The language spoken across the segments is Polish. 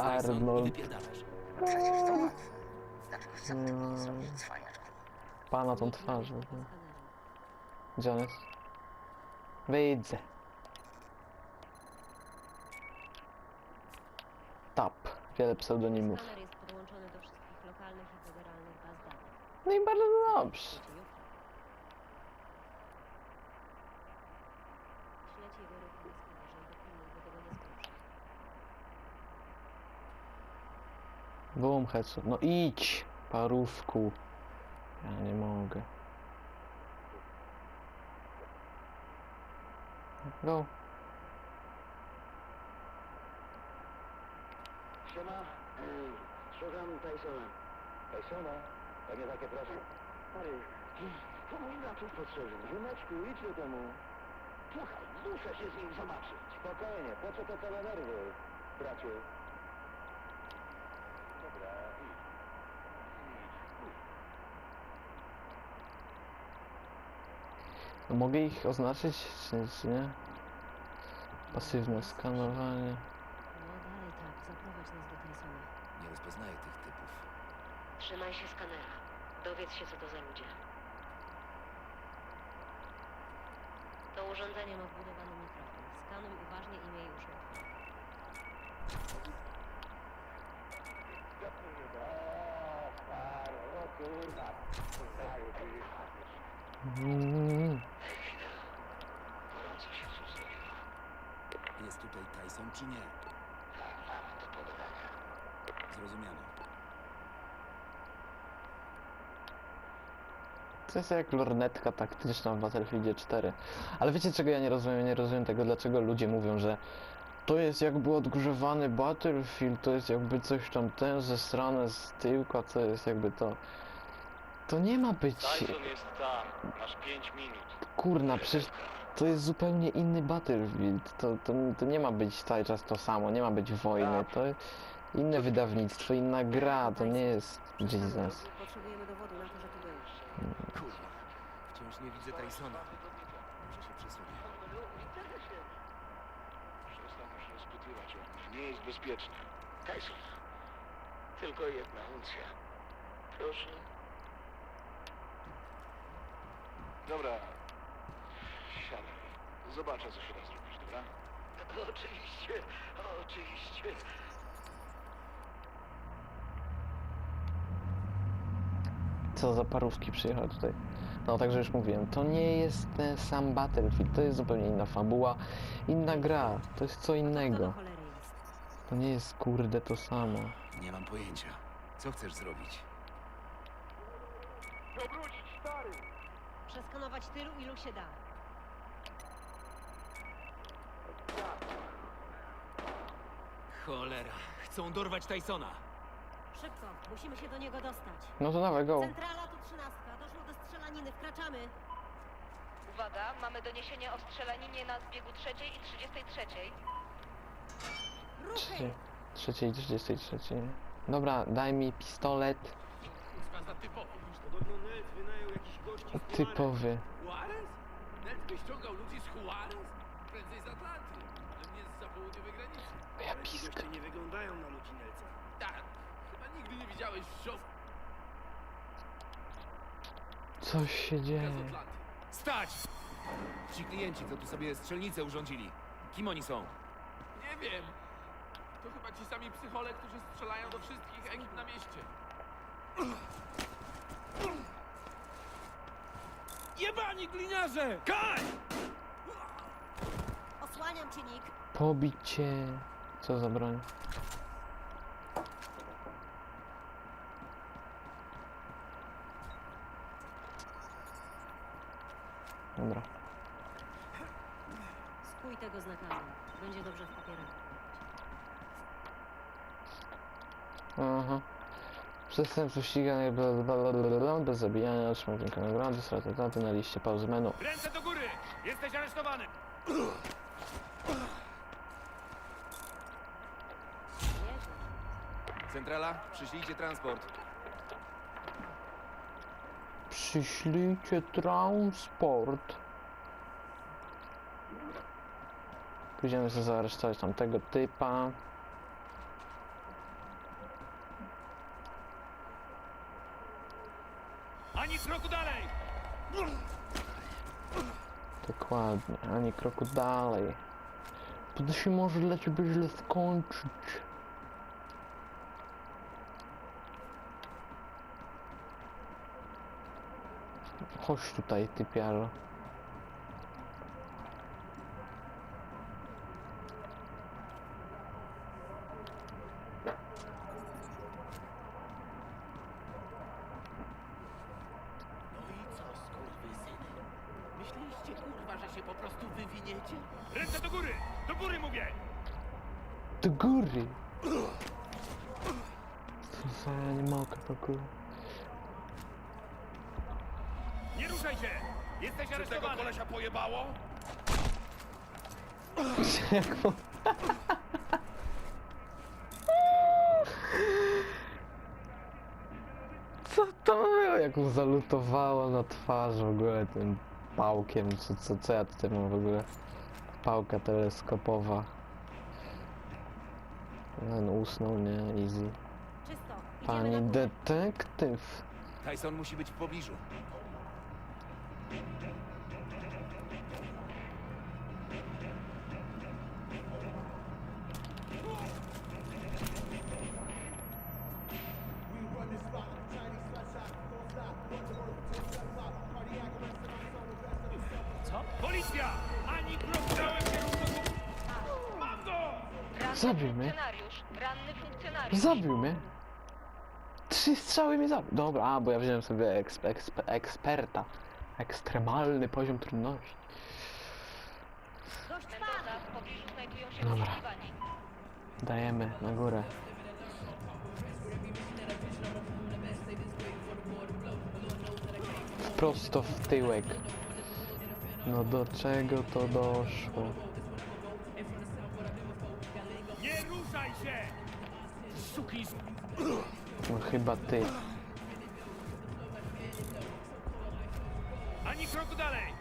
I Arnold. wypierdalasz. Tracisz dowód. Dlaczego sam tego nie zrobisz, cwaniacz? Pana tą twarzą. Gdzie on jest? Widzę. Tap. Wiele pseudonimów. Skaner jest podłączony do wszystkich lokalnych i federalnych baz danych. No i bardzo dobrze. Wiecie jutro. Śledź jego ruchy na skanerze i dopilnuj, by tego nie skruszył. Boom, headshot. No idź, parówku. Ja nie mogę. Go. Siema, Ej, szukam Tysona. Tysona? To nie takie proste. Stary, komu inaczej potrzebny? Ziomeczku, idź do domu. Słuchaj, muszę się z nim zobaczyć. Spokojnie, po co te całe nerwy, bracie? Dobra, idź. No mogę ich oznaczyć, czy, czy nie? Pasywne skanowanie. No dalej tak, zaprowadź nas do Tysona. Nie rozpoznaję tych typów. Trzymaj się skanera. Dowiedz się, co to za ludzie. To urządzenie ma wbudowany mikrofon. Skanuj uważnie i miej uszy otwarte. Kurwa. Jest tutaj Tyson czy nie? Zrozumiano. To jest jak lornetka taktyczna w Battlefieldzie 4. Ale wiecie czego ja nie rozumiem? Nie rozumiem tego, dlaczego ludzie mówią, że to jest jakby odgrzewany Battlefield, to jest jakby coś tam ten ze strony z tyłka, to jest jakby to. To nie ma być. Tyson jest tam. Masz 5 minut. Kurna, przecież to jest zupełnie inny Battlefield. To, to, to nie ma być cały czas to samo, nie ma być wojny. To inne wydawnictwo, inna gra, to nie jest Jesus. Potrzebujemy dowodu na to, że tu. Kurwa. Wciąż nie widzę Tysona. Może się przesunie. Przestań już rozpytywać o mnie. Nie jest bezpieczne. Tyson. Tylko jedna uncja. Proszę. Dobra. Siadaj. Zobaczę, co się da zrobić, dobra? Oczywiście, oczywiście. Co za parówki przyjechał tutaj. No także już mówiłem, to nie jest ten sam Battlefield, to jest zupełnie inna fabuła, inna gra, to jest co To do innego. cholery jest. To nie jest kurde to samo. Nie mam pojęcia. Co chcesz zrobić? Przeskanować tylu, ilu się da. Cholera. Chcą dorwać Tysona. Szybko, musimy się do niego dostać. No to dawaj, go. Centrala tu trzynastka, doszło do strzelaniny, wkraczamy. Uwaga, mamy doniesienie o strzelaninie na zbiegu trzeciej i 33. Ruchy! Trzeciej, trzeciej i trzydziestej trzeciej. Dobra, daj mi pistolet Podobno Ned wynajął jakiś gości Juarez. typowy. Juarez? Ned wyściągał ludzi z Juarez? Prędzej z Atlanty, ale nie z południowej granicy. Ja Ale ci goście nie wyglądają na ludzi Nelca. Tak, chyba nigdy nie widziałeś wsiów Coś się z dzieje. Atlanty. Stać! Ci klienci, co tu sobie strzelnicę urządzili. Kim oni są? Nie wiem. To chyba ci sami psychole, którzy strzelają do wszystkich ekip na mieście. Jebani gliniarze! Kaj! Osłaniam cię, Nick. Pobić cię. Co za broń? Dobra. Spój tego z nakazem. Będzie dobrze w papierach. Aha. Bla, bla, bez zabijania, otrzymał kilka nagrody, straty daty na liście pauzy menu. Ręce do góry! Jesteś aresztowany! Centrala, przyślijcie transport. Przyślijcie transport. Pójdziemy sobie zaaresztować tamtego typa. Tak Dokładnie, ani kroku dalej. Bo to się może dla ciebie źle skończyć. Chodź tutaj, typiaro. Prostu wywiniecie? Ręce do góry! Do góry mówię! Do góry! Co za ja nie mogę w ogóle. Nie ruszaj się! Jesteś Czy tego aresztowany! kolesia pojebało? Jak. Co to było? Jak mu zalutowało na twarz w ogóle tym pałkiem, co, co, co ja tutaj mam w ogóle? Pałka teleskopowa. Ten usnął, nie? Easy. Czysto. Idziemy Pani na górę. detektyw. Tyson musi być w pobliżu. Mnie. funkcjonariusz. Ranny funkcjonariusz. Zabił mnie. Trzy strzały mnie zabił. Dobra, a bo ja wziąłem sobie eksp, eksp, eksperta. Ekstremalny poziom trudności. Dość Mendoza, twardo. w pobliżu znajdują się Dobra. Dajemy na górę. Prosto w tyłek. No do czego to doszło? Suki! No chyba ty. Ani kroku dalej!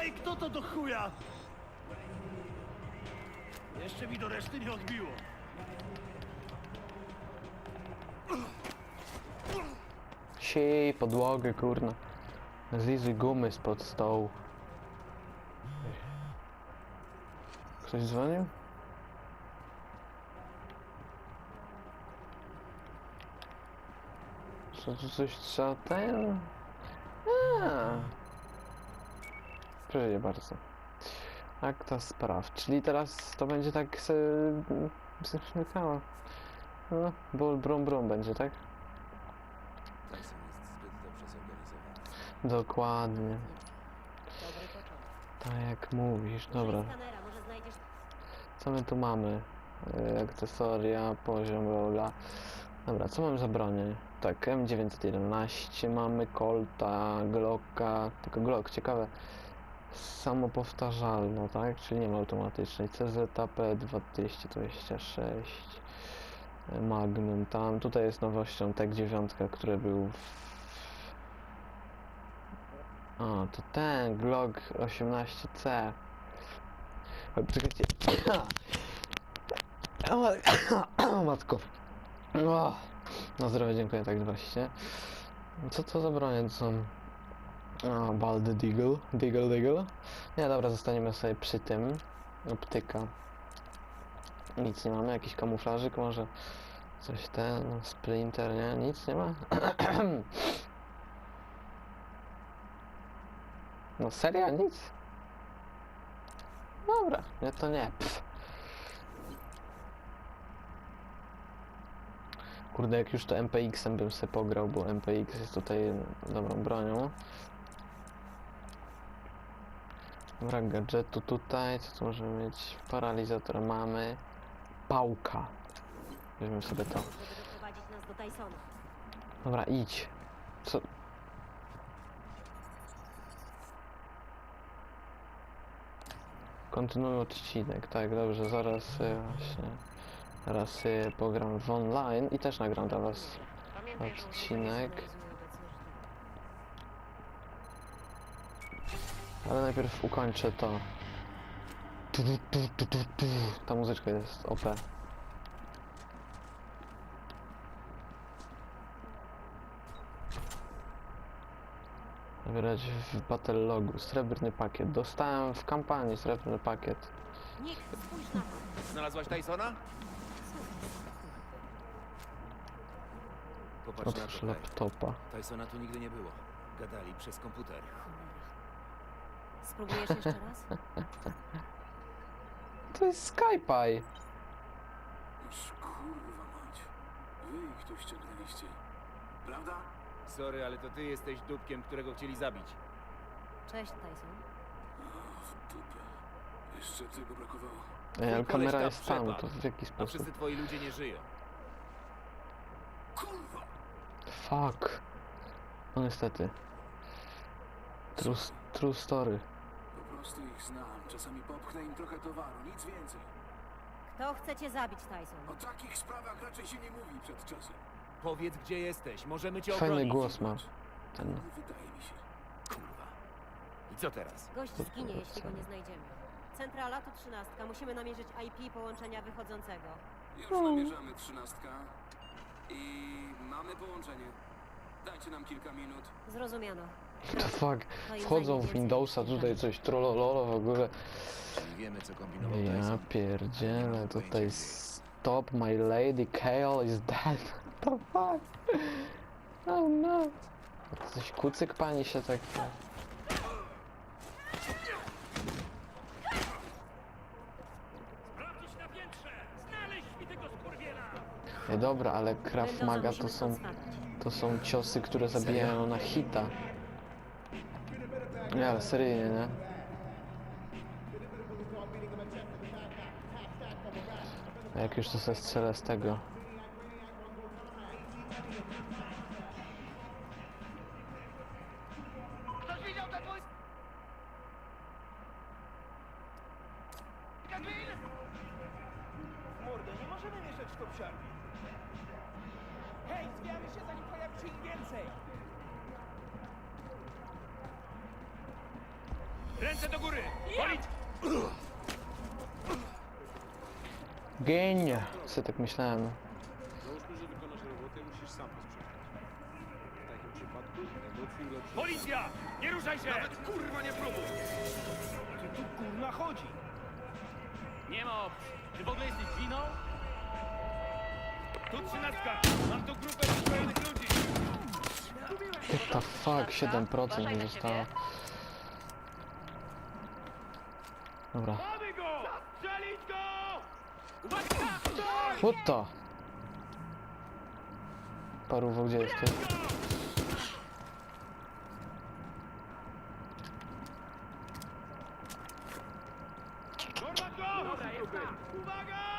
Ej, kto to do chuja? Jeszcze mi do reszty nie odbiło. Siej podłogę, kurna. Zlizuj gumy spod stołu. Ktoś dzwonił? Co tu coś trzeba ten? A. Proszę bardzo. Akta spraw. Czyli teraz to będzie tak se... Zresztą No, ból brum brum będzie, tak? Jest. Dokładnie. Tak jak mówisz, dobra. Co my tu mamy? E, Akcesoria, poziom rola. Dobra, co mamy za bronię? Tak, M911 mamy, Colta, Glocka, tylko Glock, ciekawe. Samopowtarzalna, tak? Czyli nie ma automatycznej. CZP 226 e, Magnum tam. Tutaj jest nowością TEK 9, który był w... A, to ten Glock 18C. Oj, Czekajcie. O, ma- o, matko. O, na zdrowie dziękuję tak właśnie. Co to za bronie są? O, Baldy Deagle. Deagle, Deagle. Nie, dobra, zostaniemy sobie przy tym. Optyka. Nic nie mamy, jakiś kamuflażyk może? Coś ten, sprinter, nie? Nic nie ma? No serio? Nic? Dobra, nie to nie. Pff. Kurde, jak już to MPX-em bym se pograł, bo MPX jest tutaj dobrą bronią. Brak gadżetu tutaj, co tu możemy mieć? Paralizator mamy. Pałka. Weźmiemy sobie to. Dobra, idź. Co? Kontynuuj odcinek, tak, dobrze, zaraz y, właśnie, zaraz y, pogram w online i też nagram dla was odcinek, ale najpierw ukończę to. Tu, tu, tu, tu, tu, tu. Ta muzyczka jest OP. Wybierać w Battle Logu. Srebrny pakiet. Dostałem w kampanii srebrny pakiet. Nick, spójrz na to. Znalazłaś Tysona? Popatrz na Otwórz to, laptopa. Tysona tu nigdy nie było. Gadali przez komputer. Spróbujesz jeszcze raz? To jest Skypie. Już kurwa mać. Wy ich tu ściągnęliście. Prawda? Sorry, ale to ty jesteś dupkiem, którego chcieli zabić. Cześć, Tyson. O, w dupie. Jeszcze tego brakowało. Ej, ale kamera jest tam, to w jaki A sposób? wszyscy twoi ludzie nie żyją. Kurwa! Fuck. No niestety. True, true story. Po prostu ich znam. Czasami popchnę im trochę towaru, nic więcej. Kto chce cię zabić, Tyson? O takich sprawach raczej się nie mówi przed czasem. Powiedz, gdzie jesteś. Możemy cię Fajny obronić. głos ma. Ten. Nie wydaje mi się. Kurwa. I co teraz? Gość zginie, jeśli go nie znajdziemy. Centrala tu trzynastka. Musimy namierzyć IP połączenia wychodzącego. Już namierzamy trzynastka. I mamy połączenie. Dajcie nam kilka minut. Zrozumiano. The fuck. To im Wchodzą w Windowsa, tutaj coś trollololo w ogóle. Czyli wiemy, co kombinował Ja Tyson. pierdzielę, tutaj stop my lady, Kale is dead. What the fuck? Oh no. Coś kucyk pani się tak... Ej, dobra, ale Krav Mendoza Maga to są, to są ciosy, które zabijają na hita. Nie, ale seryjnie, nie? A jak już to sobie strzelę z tego. Ktoś widział ten mój... Kamil! Mordo, nie możemy mieszać w to psiarni. Hej, zwijamy się zanim pojawi się ich więcej. Ręce do góry! Polić! Gień! Co tak myślałem. Załóżmy, że wykonasz robotę musisz sam posprzątać. W takim przypadku emocje ulepszają. Policja! Nie ruszaj się! Nawet kurwa nie próbuj! Co tu kurna chodzi? Nie ma opcji. Czy w ogóle jesteś winą? Tu trzynastka! Mam tu grupę uzbrojonych ludzi! What the fuck, 7% mi zostało. Dobra. Mamy go! Strzelić go! Uwaga! What the? Paruwo, gdzie jesteś? Go! Dobra, jest tam! Uwaga!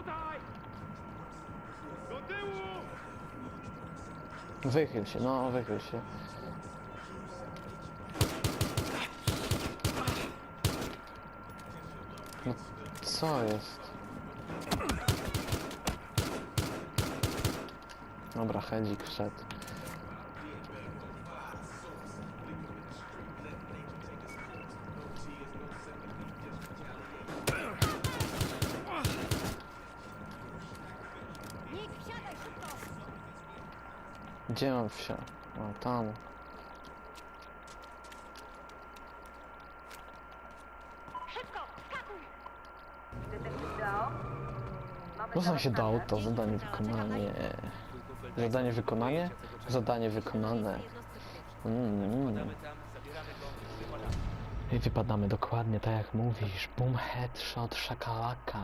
Tutaj! Do tyłu! Wychyl się, no wychyl się. No co jest? Dobra, hedzik wszedł. Gdzie mam wsia? O, tam. Szybko, skakuj! Można się dało to zadanie wykonanie. Zadanie wykonanie? Zadanie wykonane. Mm, mm. I wypadamy dokładnie tak jak mówisz. Boom, headshot, szakalaka.